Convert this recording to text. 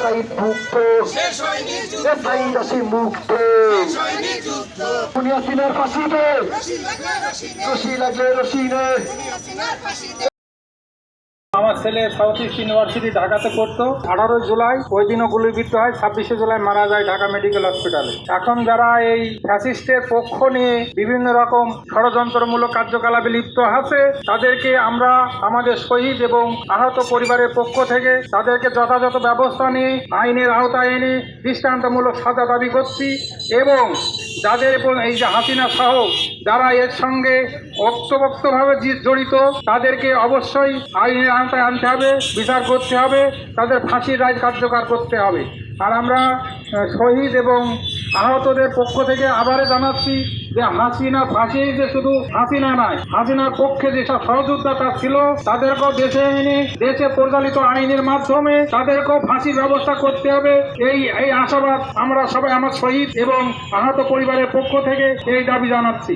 সাইদ মুক্ত সাইদ আসি মুক্ত দুনিয়া সিনার ফাঁসিতে। রশি লাগলে রশি আমার ছেলে সাউথ ইস্ট ইউনিভার্সিটি ঢাকাতে পড়তো। আঠারো জুলাই, ওই দিনও গুলিবিদ্ধ হয়, ছাব্বিশে জুলাই মারা যায় ঢাকা মেডিকেল হসপিটালে। এখন যারা এই ফ্যাসিস্টের পক্ষ নিয়ে বিভিন্ন রকম ষড়যন্ত্রমূলক কার্যকলাপে লিপ্ত আছে, তাদেরকে আমরা, আমাদের শহীদ এবং আহত পরিবারের পক্ষ থেকে তাদেরকে যথাযথ ব্যবস্থা নিয়ে, আইনের আওতায় এনে দৃষ্টান্তমূলক সাজা দাবি করছি এবং যাদের এই যে হাসিনা সহ যারা এর সঙ্গে অক্তবক্তভাবে জড়িত, তাদেরকে অবশ্যই আইনের আওতায় আনতে হবে, বিচার করতে হবে, তাদের ফাঁসির রায় কার্যকর করতে হবে। আর আমরা শহীদ এবং আহতদের পক্ষ থেকে আবারে জানাচ্ছি যে হাসিনা ফাঁসি যে শুধু হাসিনা নয়, হাসিনার পক্ষে যেসব সহযোদ্ধা ছিল, তাদেরকেও দেশে এনে, দেশে পরিচালিত আইনের মাধ্যমে তাদেরকেও ফাঁসির ব্যবস্থা করতে হবে। এই এই আশাবাদ আমরা সবাই, আমার শহীদ এবং আহত পরিবারের পক্ষ থেকে এই দাবি জানাচ্ছি।